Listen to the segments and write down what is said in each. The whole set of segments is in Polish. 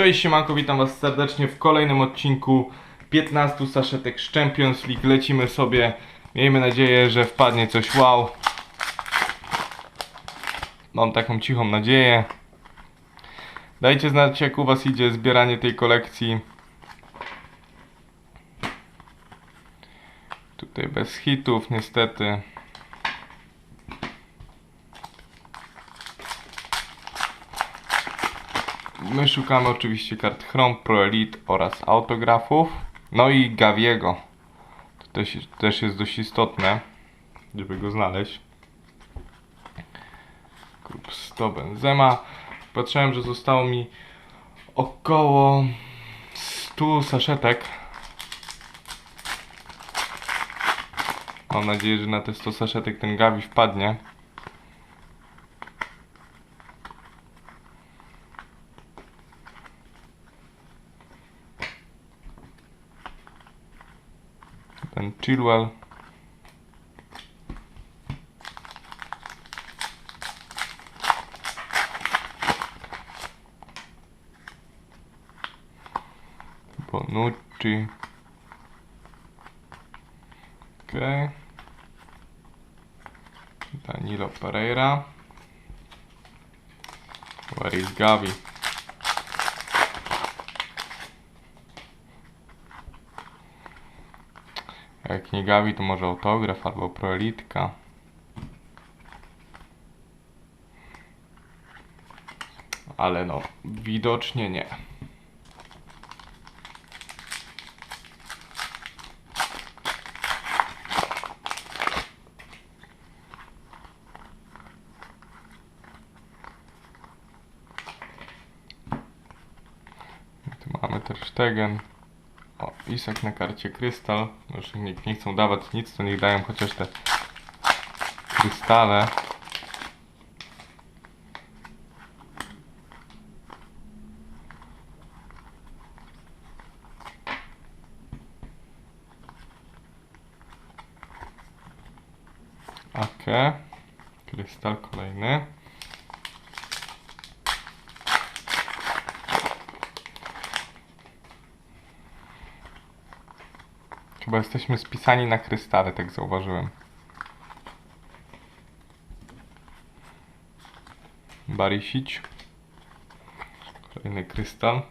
Cześć siemanko, witam was serdecznie w kolejnym odcinku 15 saszetek z Champions League. Lecimy sobie, miejmy nadzieję, że wpadnie coś wow. Mam taką cichą nadzieję. Dajcie znać jak u was idzie zbieranie tej kolekcji. Tutaj bez hitów niestety. My szukamy oczywiście kart Chrome Pro Elite oraz autografów. No i Gaviego. To też, też jest dość istotne, żeby go znaleźć. Klub 100 Benzema. Patrzyłem, że zostało mi około 100 saszetek. Mam nadzieję, że na te 100 saszetek ten Gavi wpadnie. Ten Chilwell. Bonucci. Ok. Danilo Pereira. Where is Gavi? Jak nie Gavi, to może autograf albo proelitka. Ale no, widocznie nie. Tu mamy też. Isak na karcie krystal. Już nikt nie chcą dawać nic, to niech dają chociaż te krystale. Okej. Krystal kolejny. Chyba jesteśmy spisani na krystale, tak zauważyłem. Barisić. Kolejny krystal.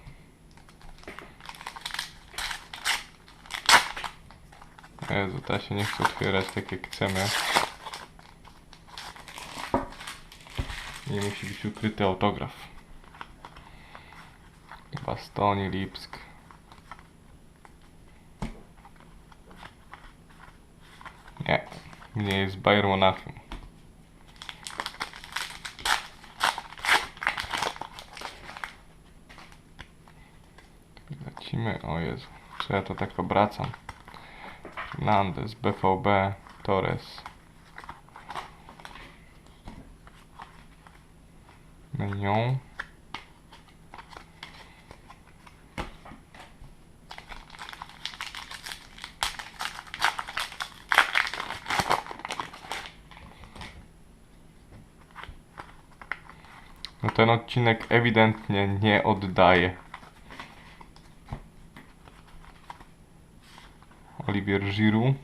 Jezu, ta się nie chce otwierać tak jak chcemy. Nie musi być ukryty autograf. Bastoni, Lipsk. Nie, nie jest Bayern Monachium. Lecimy, o Jezu, czy ja to tak obracam? Nandes, BVB, Torres. Menu. No ten odcinek ewidentnie nie oddaje. Olivier Giroud.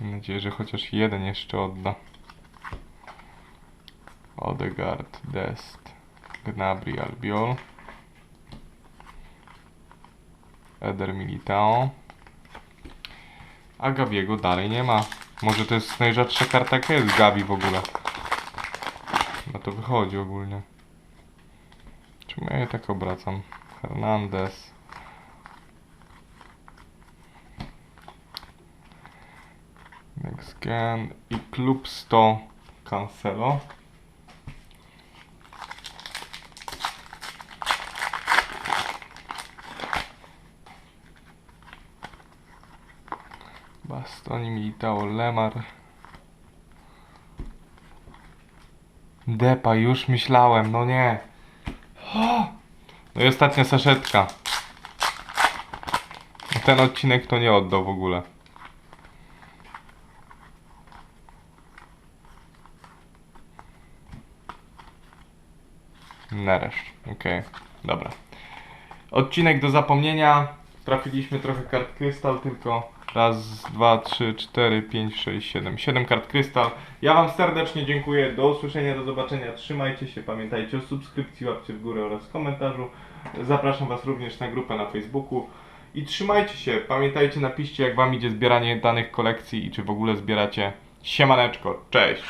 Mam nadzieję, że chociaż jeden jeszcze odda. Odegaard, Dest, Gnabry, Albiol. Eder Militao. A Gaviego dalej nie ma. Może to jest najrzadsza karta, jaka jest Gavi w ogóle. No to wychodzi ogólnie. Czemu ja je tak obracam? Hernandez. Next Gen i Klub 100 Cancelo. Bastoni Militao Lemar. Depa, już myślałem, no nie. No i ostatnia saszetka. Ten odcinek to nie oddał w ogóle. Nareszcie, okej, okay. dobra. Odcinek do zapomnienia. Trafiliśmy trochę kart krystal, tylko raz, dwa, trzy, cztery, pięć, sześć, siedem. Siedem kart krystal. Ja Wam serdecznie dziękuję. Do usłyszenia, do zobaczenia. Trzymajcie się, pamiętajcie o subskrypcji, łapcie w górę oraz komentarzu. Zapraszam Was również na grupę na Facebooku. I trzymajcie się, pamiętajcie, napiszcie jak Wam idzie zbieranie danych kolekcji i czy w ogóle zbieracie. Siemaneczko, cześć!